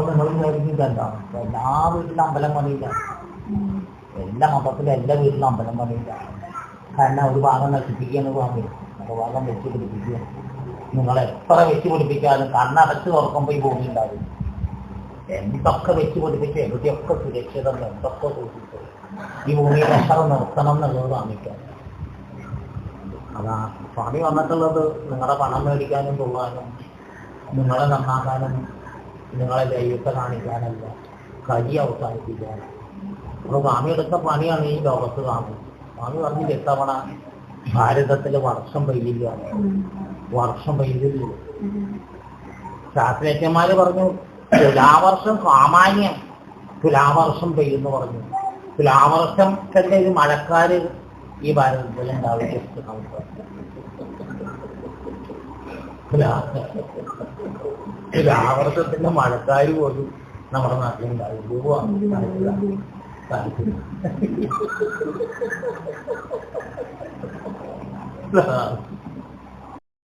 അപ്പൊ നിങ്ങൾ വിചാരിക്കുന്നത് എന്താണ് എല്ലാ വീട്ടിലും അമ്പലം പണിയില്ല. എല്ലാ മതത്തിലും എല്ലാ വീട്ടിലും അമ്പലം പണിയില്ല. കാരണം ഒരു ഭാഗം നശിപ്പിക്കുകയെന്ന് പറഞ്ഞു ഒരു ഭാഗം വെച്ച് പിടിപ്പിക്കുക. നിങ്ങൾ എത്ര വെച്ച് പിടിപ്പിച്ചാലും കണ്ണടച്ച് തുറക്കുമ്പോൾ ഈ ഭൂമി ഉണ്ടാവും എന്തൊക്കെ വെച്ച് പിടിപ്പിച്ച് എവിടെയൊക്കെ സുരക്ഷിതം എന്തൊക്കെ സൂക്ഷിച്ചു ഈ ഭൂമിയിൽ എത്ര നിർത്തണം എന്നുള്ളത് കാണിക്കാൻ അതാ സ്വാമി വന്നിട്ടുള്ളത് നിങ്ങളുടെ പണം മേടിക്കാനും തുള്ളാനും നിങ്ങളെ നന്നാക്കാനും നിങ്ങളെ ദൈവത്തെ കാണിക്കാനല്ല കരി അവസാനിപ്പിക്കാനാണ്. നമ്മൾ സ്വാമി എടുത്ത പണിയാണ് ഈ ലോകത്ത് സ്വാമി സ്വാമി പറഞ്ഞില്ല ഇത്തവണ ഭാരതത്തിൽ വർഷം പെയ്യില്ല വർഷം പെയ്തില്ല ശാസ്ത്രജ്ഞന്മാര് പറഞ്ഞു തുലാവർഷം സാമാന്യം. തുലാവർഷം പെയ്യുന്നു പറഞ്ഞു. തുലാവർഷം തന്നെ ഒരു മഴക്കാര് ഈ ഭാരതത്തിൽ ഉണ്ടാവില്ല. തുലാവർഷത്തിന്റെ മഴക്കാർ പോലും നമ്മുടെ നാട്ടിലുണ്ടാവും താല്പര്യം